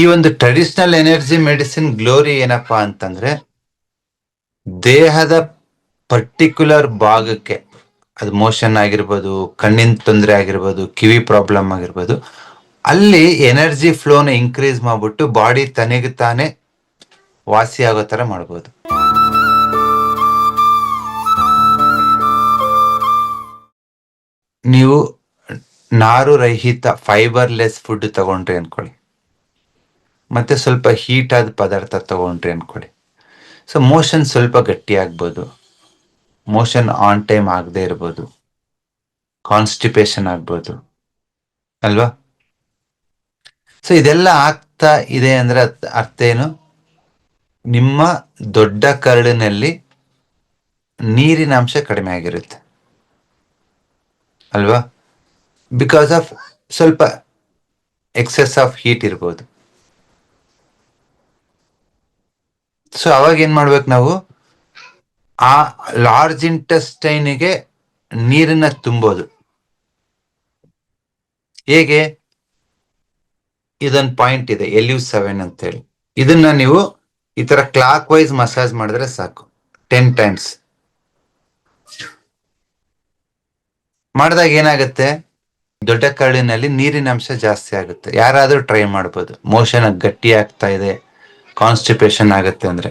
ಈ ಒಂದು traditional energy medicine glory ಏನಪ್ಪಾ ಅಂತಂದ್ರೆ ದೇಹದ ಪರ್ಟಿಕ್ಯುಲರ್ ಭಾಗಕ್ಕೆ, ಅದು ಮೋಷನ್ ಆಗಿರ್ಬೋದು, ಕಣ್ಣಿನ ತೊಂದರೆ ಆಗಿರ್ಬೋದು, ಕಿವಿ ಪ್ರಾಬ್ಲಮ್ ಆಗಿರ್ಬೋದು, ಅಲ್ಲಿ ಎನರ್ಜಿ ಫ್ಲೋನ ಇನ್ಕ್ರೀಸ್ ಮಾಡ್ಬಿಟ್ಟು ಬಾಡಿ ತನಗೆ ತಾನೇ ವಾಸಿ ಆಗೋ ತರ ಮಾಡ್ಬೋದು. ನೀವು ನಾರು ರಹಿತ ಫೈಬರ್ಲೆಸ್ ಫುಡ್ ತಗೊಂಡ್ರಿ ಅನ್ಕೊಳ್ಳಿ. ಮತ್ತೆ ಸ್ವಲ್ಪ ಹೀಟ್ ಆದ ಪದಾರ್ಥ ತಗೊಂಡ್ರಿ ಅನ್ಕೊಳ್ಳಿ ಸೊ ಮೋಷನ್ ಸ್ವಲ್ಪ ಗಟ್ಟಿ ಆಗ್ಬೋದು. ಮೋಷನ್ ಆನ್ ಟೈಮ್ ಆಗದೆ ಇರ್ಬೋದು. ಕಾನ್ಸ್ಟಿಪೇಷನ್ ಆಗ್ಬೋದು. ಅಲ್ವಾ? ಸೊ ಇದೆಲ್ಲ ಆಗ್ತಾ ಇದೆ ಅಂದ್ರೆ ಅರ್ಥ- ಅರ್ಥ ಏನು? ನಿಮ್ಮ ದೊಡ್ಡ ಕರಳಿನಲ್ಲಿ ನೀರಿನ ಅಂಶ ಕಡಿಮೆ ಆಗಿರುತ್ತೆ. ಅಲ್ವಾ? ಬಿಕಾಸ್ ಆಫ್ ಸ್ವಲ್ಪ ಎಕ್ಸೆಸ್ ಆಫ್ ಹೀಟ್ ಇರ್ಬೋದು. ಸೊ ಅವಾಗ ಏನ್ ಮಾಡ್ಬೇಕು ನಾವು? ಆ ಲಾರ್ಜ್ ಇಂಟೆಸ್ಟೈನ್ಗೆ ನೀರನ್ನ ತುಂಬೋದು. ಹೇಗೆ? ಇದೊಂದು ಪಾಯಿಂಟ್ ಇದೆ ಎಲ್ಯೂ ಸೆವೆನ್ ಅಂತ ಹೇಳಿ ಇದನ್ನ ನೀವು ಈ ತರ ಕ್ಲಾಕ್ ವೈಸ್ ಮಸಾಜ್ ಮಾಡಿದ್ರೆ ಸಾಕು. ಟೆನ್ ಟೈಮ್ಸ್ ಮಾಡಿದಾಗ ಏನಾಗುತ್ತೆ? ದೊಡ್ಡ ಕರಳಿನಲ್ಲಿ ನೀರಿನ ಅಂಶ ಜಾಸ್ತಿ ಆಗುತ್ತೆ. ಯಾರಾದ್ರೂ ಟ್ರೈ ಮಾಡ್ಬೋದು. ಮೋಷನ್ ಗಟ್ಟಿ ಆಗ್ತಾ ಇದೆ. ಕಾನ್ಸ್ಟಿಪೇಷನ್ ಆಗುತ್ತೆ ಅಂದ್ರೆ.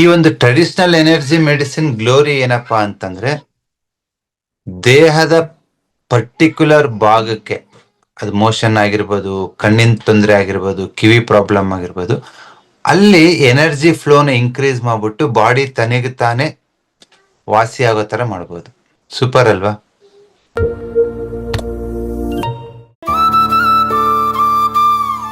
ಈ ಒಂದು ಟ್ರೆಡಿಷನಲ್ ಎನರ್ಜಿ ಮೆಡಿಸಿನ್ ಗ್ಲೋರಿ ಏನಪ್ಪಾ ಅಂತಂದ್ರೆ, ದೇಹದ ಪರ್ಟಿಕ್ಯುಲರ್ ಭಾಗಕ್ಕೆ, ಅದು ಮೋಷನ್ ಆಗಿರ್ಬೋದು, ಕಣ್ಣಿನ ತೊಂದರೆ ಆಗಿರ್ಬೋದು, ಕಿವಿ ಪ್ರಾಬ್ಲಮ್ ಆಗಿರ್ಬೋದು, ಅಲ್ಲಿ ಎನರ್ಜಿ ಫ್ಲೋನ ಇನ್ಕ್ರೀಸ್ ಮಾಡ್ಬಿಟ್ಟು ಬಾಡಿ ತನಗೆ ತಾನೇ ವಾಸಿ ಆಗೋ ತರ ಮಾಡ್ಬೋದು. ಸೂಪರ್ ಅಲ್ವಾ?